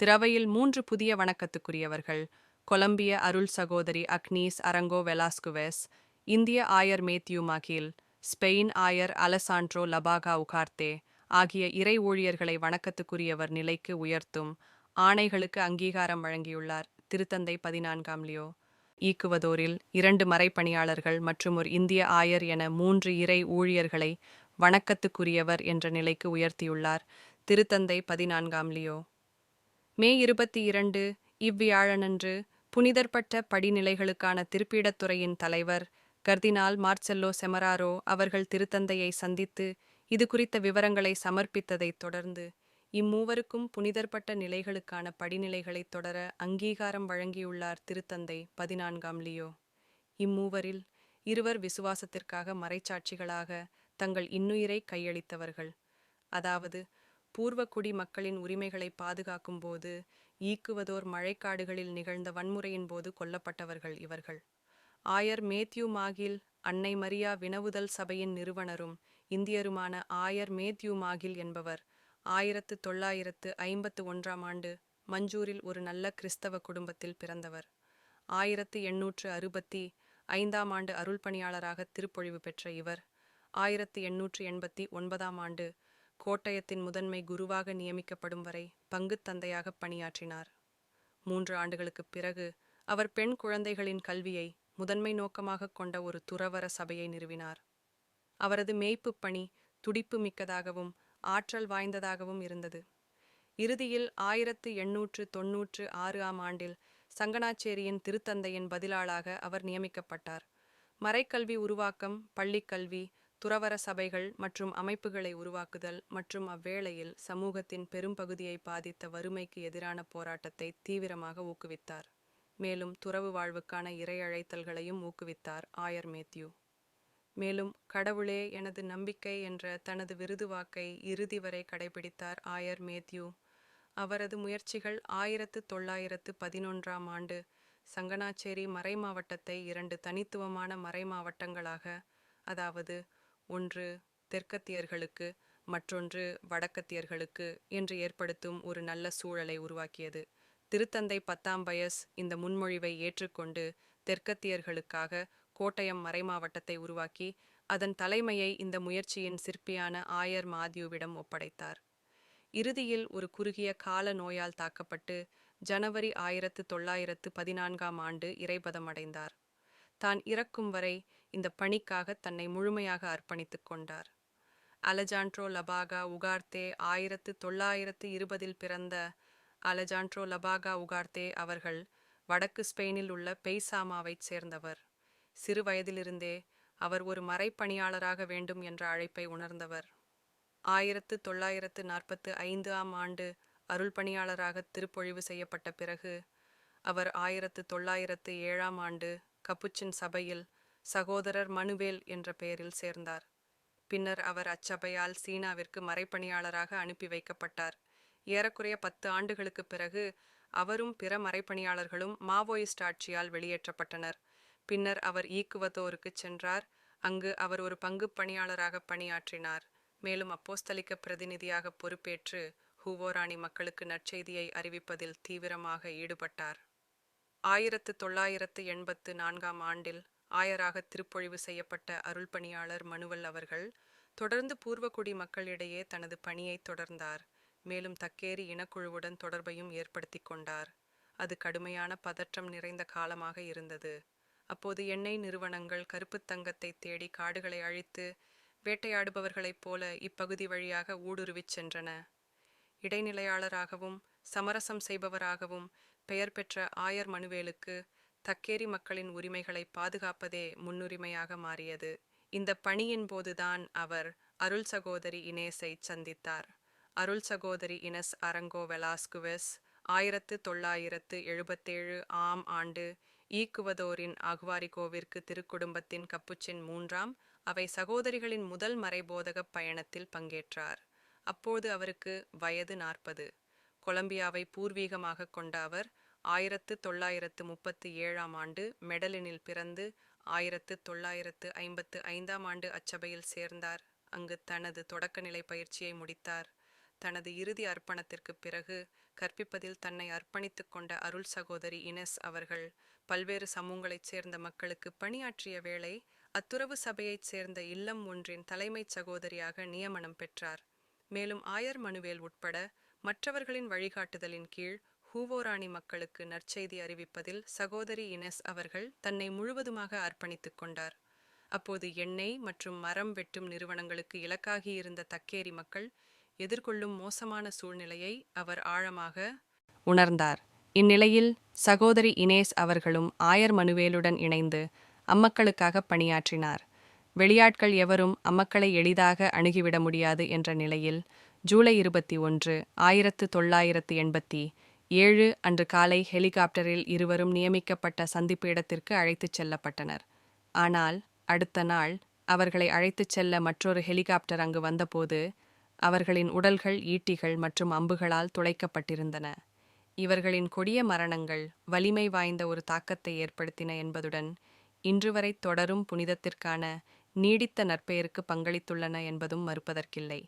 திரவையில் மூன்று புதிய வணக்கத்துக்குரியவர்கள் கொலம்பிய அருள் சகோதரி அக்னீஸ் அரங்கோ வெலாஸ்குவெஸ் இந்திய ஆயர் மேத்யூ மகில் ஸ்பெயின் ஆயர் அலசாண்ட்ரோ லபாகா உகார்த்தே ஆகிய இறை ஊழியர்களை வணக்கத்துக்குரியவர் நிலைக்கு உயர்த்தும் ஆணைகளுக்கு அங்கீகாரம் வழங்கியுள்ளார் திருத்தந்தை பதினான்காம் லியோ. ஈக்குவதோரில் இரண்டு மறைப்பணியாளர்கள் மற்றும் ஒரு இந்திய ஆயர் என மூன்று இறை ஊழியர்களை வணக்கத்துக்குரியவர் என்ற நிலைக்கு உயர்த்தியுள்ளார் திருத்தந்தை பதினான்காம் லியோ. மே இருபத்தி இரண்டு இவ்வியாழனன்று புனிதர்பட்ட படிநிலைகளுக்கான திருப்பீடத்துறையின் தலைவர் கர்தினால் மார்செல்லோ செமராரோ அவர்கள் திருத்தந்தையை சந்தித்து இது குறித்த விவரங்களை சமர்ப்பித்ததைத் தொடர்ந்து இம்மூவருக்கும் புனிதர்பட்ட நிலைகளுக்கான படிநிலைகளைத் தொடர அங்கீகாரம் வழங்கியுள்ளார் திருத்தந்தை பதினான்காம் லியோ. இம்மூவரில் இருவர் விசுவாசத்திற்காக மறைச்சாட்சிகளாக தங்கள் இன்னுயிரை கையளித்தவர்கள். அதாவது பூர்வக்குடி மக்களின் உரிமைகளை பாதுகாக்கும் போது ஈக்குவதோர் மழைக்காடுகளில் நிகழ்ந்த வன்முறையின் போது கொல்லப்பட்டவர்கள் இவர்கள். ஆயர் மேத்யூ மாகில் அன்னை மரியா வினவுதல் சபையின் நிறுவனரும் இந்தியருமான ஆயர் மேத்யூ மாகில் என்பவர் ஆயிரத்து தொள்ளாயிரத்து ஐம்பத்து ஒன்றாம் ஆண்டு மஞ்சூரில் ஒரு நல்ல கிறிஸ்தவ குடும்பத்தில் பிறந்தவர். ஆயிரத்து எண்ணூற்று அறுபத்தி ஐந்தாம் ஆண்டு அருள் பணியாளராக திருப்பொழிவு பெற்ற இவர் ஆயிரத்து எண்ணூற்று எண்பத்தி ஒன்பதாம் ஆண்டு கோட்டயத்தின் முதன்மை குருவாக நியமிக்கப்படும் வரை பங்குத் தந்தையாக பணியாற்றினார். மூன்று ஆண்டுகளுக்குப் பிறகு அவர் பெண் குழந்தைகளின் கல்வியை முதன்மை நோக்கமாக கொண்ட ஒரு துறவர சபையை நிறுவினார். அவரது மேய்ப்பு பணி துடிப்பு மிக்கதாகவும் ஆற்றல் வாய்ந்ததாகவும் இருந்தது. இறுதியில் ஆயிரத்து எண்ணூற்று தொன்னூற்று ஆறு ஆம் ஆண்டில் சங்கனாச்சேரியின் திருத்தந்தையின் பதிலாளாக அவர் நியமிக்கப்பட்டார். மறைக்கல்வி உருவாக்கம் பள்ளிக்கல்வி துறவர சபைகள் மற்றும் அமைப்புகளை உருவாக்குதல் மற்றும் அவ்வேளையில் சமூகத்தின் பெரும்பகுதியை பாதித்த வறுமைக்கு எதிரான போராட்டத்தை தீவிரமாக ஊக்குவித்தார். மேலும் துறவு வாழ்வுக்கான இரையழைத்தல்களையும் ஊக்குவித்தார் ஆயர் மேத்யூ. மேலும் கடவுளே எனது நம்பிக்கை என்ற தனது விருது வாக்கை இறுதி வரை கடைபிடித்தார் ஆயர் மேத்யூ. அவரது முயற்சிகள் ஆயிரத்து தொள்ளாயிரத்து பதினொன்றாம் ஆண்டு சங்கனாச்சேரி மறைமாவட்டத்தை இரண்டு தனித்துவமான மறைமாவட்டங்களாக அதாவது ஒன்று தெற்கத்தியர்களுக்கு மற்றொன்று வடக்கத்தியர்களுக்கு என்று ஏற்படுத்தும் ஒரு நல்ல சூழலை உருவாக்கியது. திருத்தந்தை பத்தாம் பயஸ் இந்த முன்மொழிவை ஏற்றுக்கொண்டு தெற்கத்தியர்களுக்காக கோட்டயம் மறைமாவட்டத்தை உருவாக்கி அதன் தலைமையை இந்த முயற்சியின் சிற்பியான ஆயர் மாத்யூவிடம் ஒப்படைத்தார். இறுதியில் ஒரு குறுகிய கால நோயால் தாக்கப்பட்டு ஜனவரி ஆயிரத்து தொள்ளாயிரத்து பதினான்காம் ஆண்டு இறைபதம் அடைந்தார். தான் இறக்கும் வரை இந்த பணிக்காக தன்னை முழுமையாக அர்ப்பணித்துக் கொண்டார். அலஜான்ட்ரோ லபாகா உகார்த்தே ஆயிரத்து தொள்ளாயிரத்து இருபதில் பிறந்த அலஜான்ட்ரோ லபாகா உகார்த்தே அவர்கள் வடக்கு ஸ்பெயினில் உள்ள பெய்சாமாவைச் சேர்ந்தவர். சிறு வயதிலிருந்தே அவர் ஒரு மறைப்பணியாளராக வேண்டும் என்ற அழைப்பை உணர்ந்தவர். ஆயிரத்து தொள்ளாயிரத்து நாற்பத்து ஐந்து ஆம் ஆண்டு அருள் பணியாளராக திருப்பொழிவு செய்யப்பட்ட பிறகு அவர் ஆயிரத்து தொள்ளாயிரத்து ஏழாம் ஆண்டு கப்புச்சின் சபையில் சகோதரர் மனுவேல் என்ற பெயரில் சேர்ந்தார். பின்னர் அவர் அச்சபையால் சீனாவிற்கு மறைப்பணியாளராக அனுப்பி வைக்கப்பட்டார். ஏறக்குறைய பத்து ஆண்டுகளுக்கு பிறகு அவரும் பிற மறைப்பணியாளர்களும் மாவோயிஸ்ட் ஆட்சியால் வெளியேற்றப்பட்டனர். பின்னர் அவர் ஈக்குவதோருக்கு சென்றார். அங்கு அவர் ஒரு பங்கு பணியாளராக பணியாற்றினார். மேலும் அப்போஸ்தலிக்க பிரதிநிதியாக பொறுப்பேற்று ஹூவோராணி மக்களுக்கு நற்செய்தியை அறிவிப்பதில் தீவிரமாக ஈடுபட்டார். ஆயிரத்து தொள்ளாயிரத்து எண்பத்து நான்காம் ஆண்டில் ஆயராக திருப்பொழிவு செய்யப்பட்ட அருள் பணியாளர் மனுவல் அவர்கள் தொடர்ந்து பூர்வக்குடி மக்களிடையே தனது பணியை தொடர்ந்தார். மேலும் தக்கேரி இனக்குழுவுடன் தொடர்பையும் ஏற்படுத்தி கொண்டார். அது கடுமையான பதற்றம் நிறைந்த காலமாக இருந்தது. அப்போது எண்ணெய் நிறுவனங்கள் கருப்புத் தங்கத்தை தேடி காடுகளை அழித்து வேட்டையாடுபவர்களைப் போல இப்பகுதி வழியாக ஊடுருவிச் சென்றன. இடைநிலையாளராகவும் சமரசம் செய்பவராகவும் பெயர் பெற்ற ஆயர் மனுவேலுக்கு தக்கேரி மக்களின் உரிமைகளை பாதுகாப்பதே முன்னுரிமையாக மாறியது. இந்த பணியின் போதுதான் அவர் அருள் சகோதரி இனேஸை சந்தித்தார். அருள் சகோதரி இனஸ் அரங்கோ வெலாஸ்குவெஸ் ஆயிரத்து தொள்ளாயிரத்து எழுபத்தேழு ஆம் ஆண்டு ஈக்குவதோரின் அகுவாரிகோவிற்கு திருக்குடும்பத்தின் கப்புச்சின் மூன்றாம் அவை சகோதரிகளின் முதல் மறைபோதகப் பயணத்தில் பங்கேற்றார். அப்போது அவருக்கு வயது நாற்பது. கொலம்பியாவை பூர்வீகமாக கொண்ட அவர் ஆயிரத்து தொள்ளாயிரத்து முப்பத்து ஏழாம் ஆண்டு மெடலினில் பிறந்து ஆயிரத்து தொள்ளாயிரத்து ஐம்பத்து ஐந்தாம் ஆண்டு அச்சபையில் சேர்ந்தார். அங்கு தனது தொடக்கநிலை பயிற்சியை முடித்தார். தனது இறுதி அர்ப்பணத்திற்கு பிறகு கற்பிப்பதில் தன்னை அர்ப்பணித்துக் கொண்ட அருள் சகோதரி இனஸ் அவர்கள் பல்வேறு சமூகங்களைச் சேர்ந்த மக்களுக்கு பணியாற்றிய வேளை அத்துறவு சபையைச் சேர்ந்த இல்லம் ஒன்றின் தலைமைச் சகோதரியாக நியமனம் பெற்றார். மேலும் ஆயர் மனுவேல் உட்பட மற்றவர்களின் வழிகாட்டுதலின் கீழ் ஹூவோராணி மக்களுக்கு நற்செய்தி அறிவிப்பதில் சகோதரி இனஸ் அவர்கள் தன்னை முழுவதுமாக அர்ப்பணித்துக் கொண்டார். அப்போது எண்ணெய் மற்றும் மரம் வெட்டும் நிறுவனங்களுக்கு இலக்காகியிருந்த தக்கேரி மக்கள் எதிர்கொள்ளும் மோசமான சூழ்நிலையை அவர் ஆழமாக உணர்ந்தார். இந்நிலையில் சகோதரி இனேஸ் அவர்களும் ஆயர் மனுவேலுடன் இணைந்து அம்மக்களுக்காக பணியாற்றினார். வெளியாட்கள் எவரும் அம்மக்களை எளிதாக அணுகிவிட முடியாது என்ற நிலையில் ஜூலை இருபத்தி ஒன்று ஆயிரத்து தொள்ளாயிரத்து எண்பத்தி ஏழு அன்று காலை ஹெலிகாப்டரில் இருவரும் நியமிக்கப்பட்ட சந்திப்பு இடத்திற்கு அழைத்துச் செல்லப்பட்டனர். ஆனால் அடுத்த நாள் அவர்களை அழைத்துச் செல்ல மற்றொரு ஹெலிகாப்டர் அங்கு வந்தபோது அவர்களின் உடல்கள் ஈட்டிகள் மற்றும் அம்புகளால் துளைக்கப்பட்டிருந்தன. இவர்களின் கொடிய மரணங்கள் வலிமை வாய்ந்த ஒரு தாக்கத்தை ஏற்படுத்தின என்பதுடன் இன்று வரை தொடரும் புனிதத்திற்கான நீடித்த நற்பெயருக்கு பங்களித்துள்ளன என்பதும் மறுப்பதற்கில்லை.